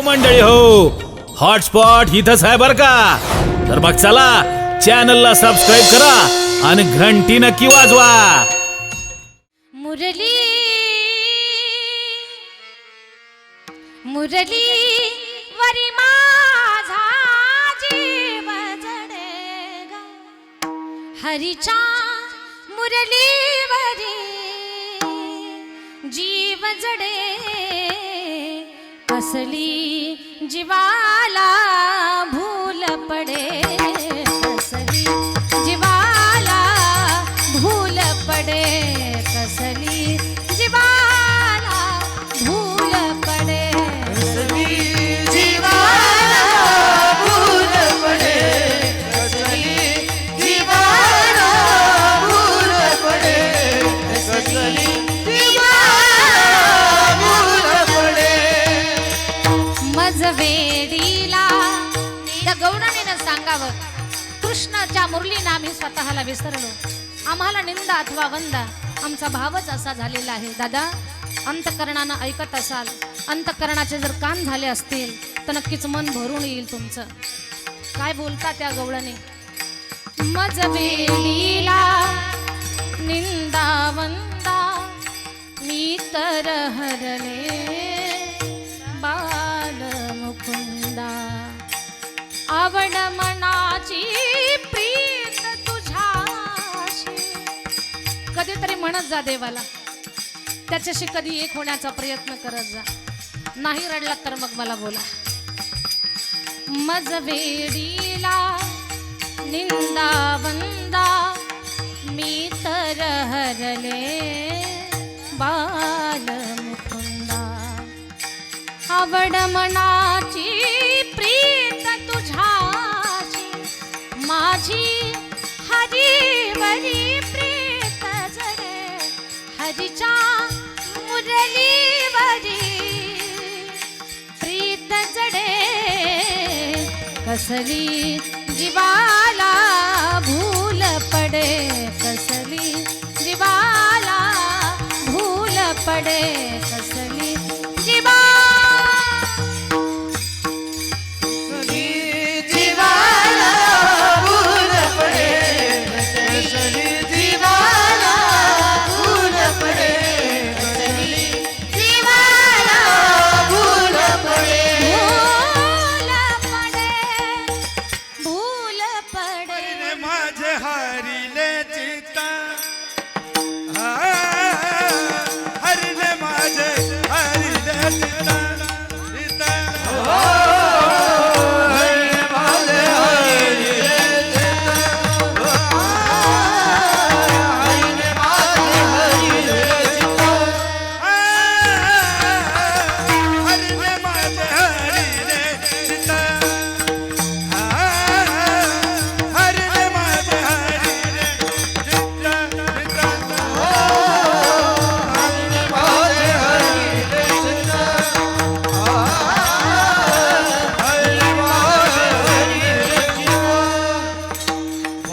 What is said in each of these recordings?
हो मंडळी हो. हॉटस्पॉट इथंच आहे बर का? तर मग चला चॅनलला सबस्क्राईब करा आणि घंटी नक्की वाजवा. मुरली मुरली वरी माझा जीव जडे जीव जडे असली जीवाला भूल पडे. सांगावं. कृष्णाच्या मुरलीनं आम्ही स्वतःला विसरलो. आम्हाला निंदा अथवा वंदा आमचा भावच असा झालेला आहे. दादा अंतकरणानं ऐकत असाल. अंतकरणाचे जर कान झाले असतील तर नक्कीच मन भरून येईल तुमचं. काय बोलता त्या गवळणी? मज वेडीला निंदा वंदा मी तर हरले. आवड मनाची प्रीत तुझ्याशी. कधीतरी म्हणत जा देवाला त्याच्याशी कधी एक होण्याचा प्रयत्न करत जा. नाही रडला तर मग मला बोला. मज वेडीला निंदा वंदा मी तर हरले बाल मुकुंदा आवड मनाची माझी माझी हरीवरी प्रीत जरे हरीच्या मुरलीवरी प्रीत जडे कसली जीवाला भूल पडे कसली जीवाला भूल पडे.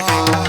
Thank you.